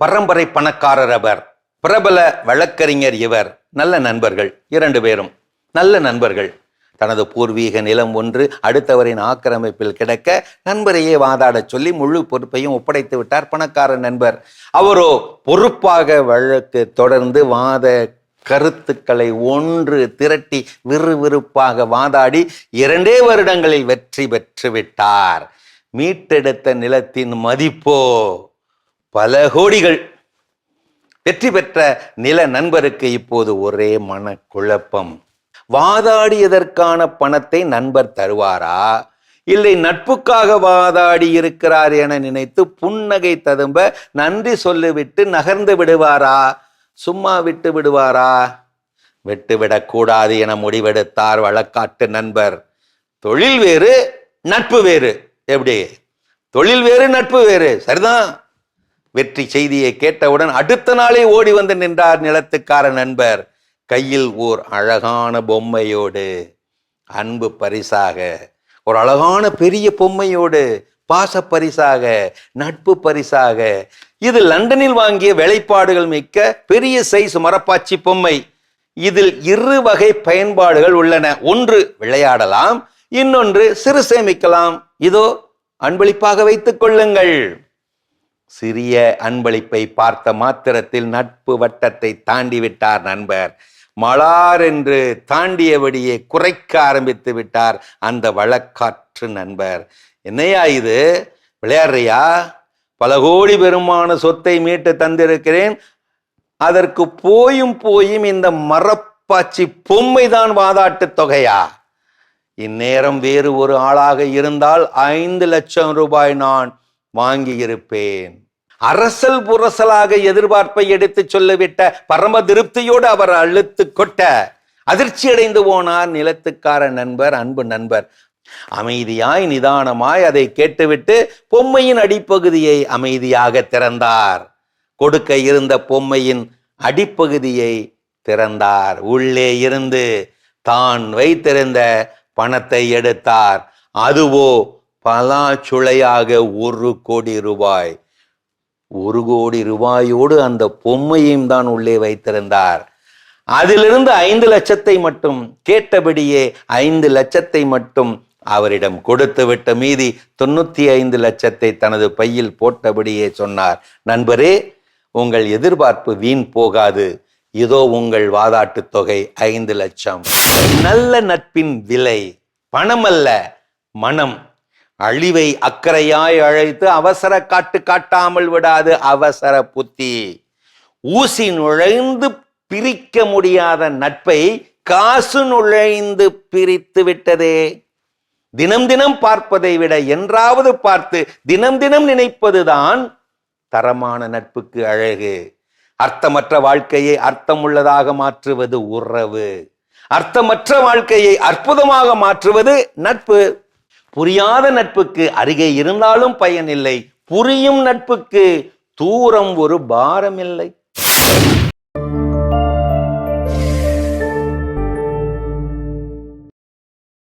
பரம்பரை பணக்காரர் அவர். பிரபல வழக்கறிஞர் இவர். நல்ல நண்பர்கள். இரண்டு பேரும். நல்ல நண்பர்கள். தனது பூர்வீக நிலம் ஒன்று அடுத்தவரின் ஆக்கிரமிப்பில் கிடக்க நண்பரையே வாதாடச் சொல்லி முழு பொறுப்பையும் ஒப்படைத்து விட்டார் பணக்கார நண்பர். அவரோ பொறுப்பாக வழக்கு தொடர்ந்து வாத கருத்துக்களை ஒன்று திரட்டி விறுவிறுப்பாக வாதாடி இரண்டே வருடங்களில் வெற்றி பெற்றுவிட்டார் மீட்டெடுத்த நிலத்தின் மதிப்போ பல கோடிகள். வெற்றி பெற்ற நில நண்பருக்கு இப்போது ஒரே மனக்குழப்பம். வாதாடியதற்கான பணத்தை நண்பர் தருவாரா? இல்லை நட்புக்காக வாதாடி இருக்கிறார் என நினைத்து புன்னகை ததும்ப நன்றி சொல்லிவிட்டு நகர்ந்து விடுவாரா? சும்மா விட்டு விடுவாரா? விட்டுவிடக்கூடாது என முடிவெடுத்தார் வழக்காட்டு நண்பர். தொழில் வேறு நட்பு வேறு. எப்படி? தொழில் வேறு நட்பு வேறு. சரிதான். வெற்றி செய்தியை கேட்டவுடன் அடுத்த நாளே ஓடி வந்து நின்றார் நிலத்துக்கார நண்பர். கையில் ஓர் அழகான பொம்மையோடு. அன்பு பரிசாக. ஒரு அழகான பெரிய பொம்மையோடு. பாச பரிசாக. நட்பு பரிசாக. இது லண்டனில் வாங்கிய வேலைப்பாடுகள் மிக்க பெரிய சைஸ் மரப்பாச்சி பொம்மை. இதில் இரு வகை பயன்பாடுகள் உள்ளன. ஒன்று விளையாடலாம் இன்னொன்று சிறு சேமிக்கலாம். இதோ அன்பளிப்பாக வைத்துக் கொள்ளுங்கள். சிறிய அன்பளிப்பை பார்த்த மாத்திரத்தில் நட்பு வட்டத்தை தாண்டி விட்டார் நண்பர். மலார் என்று தாண்டியபடியே குறைக்க ஆரம்பித்து விட்டார் அந்த வழக்காற்று நண்பர். என்னையா இது? விளையாடுறியா? பல கோடி பெருமான சொத்தை மீட்டு தந்திருக்கிறேன். அதற்கு போயும் போயும் இந்த மரப்பாச்சி பொம்மைதான் வாதாட்டு தொகையா? இந்நேரம் வேறு ஒரு ஆளாக இருந்தால் ஐந்து லட்சம் ரூபாய் நான் வாங்கியிருப்பேன். அரசல் புரசலாக எதிர்பார்ப்பை எடுத்து சொல்லிவிட்ட பரம திருப்தியோடு அவர் அழுத்து கொட்ட அதிர்ச்சி அடைந்து போனார் நிலத்துக்கார நண்பர் அன்பு நண்பர். அமைதியாய் நிதானமாய் அதை கேட்டுவிட்டு பொம்மையின் அடிப்பகுதியை அமைதியாக திறந்தார். கொடுக்க இருந்த பொம்மையின் அடிப்பகுதியை திறந்தார். உள்ளே இருந்து தான் வைத்திருந்த பணத்தை எடுத்தார். அதுவோ பலாச்சுளையாக ஒரு கோடி ரூபாய். ஒரு கோடி ரூபாயோடு அந்த பொம்மையும் தான் உள்ளே வைத்திருந்தார். அதிலிருந்து ஐந்து லட்சத்தை மட்டும் கேட்டபடியே ஐந்து லட்சத்தை மட்டும் அவரிடம் கொடுத்து விட்ட மீதி தொண்ணூத்தி ஐந்து லட்சத்தை தனது பையில் போட்டபடியே சொன்னார். நண்பரே உங்கள் எதிர்பார்ப்பு வீண் போகாது. இதோ உங்கள் வாதாட்டு தொகை ஐந்து லட்சம். நல்ல நட்பின் விலை பணமல்ல மனம் அழிவை அக்கறையாய் அழைத்து அவசர காட்டு காட்டாமல் விடாது அவசர புத்தி. ஊசி நுழைந்து பிரிக்க முடியாத நட்பை காசு நுழைந்து பிரித்து விட்டதே. தினம் தினம் பார்ப்பதை விட என்றாவது பார்த்து தினம் தினம் நினைப்பதுதான் தரமான நட்புக்கு அழகு. அர்த்தமற்ற வாழ்க்கையை அர்த்தமுள்ளதாக மாற்றுவது உறவு. அர்த்தமற்ற வாழ்க்கையை அற்புதமாக மாற்றுவது நட்பு. புரியாத நட்புக்கு அருகே இருந்தாலும் பயனில்லை. புரியும் நட்புக்கு தூரம் ஒரு பாரமில்லை.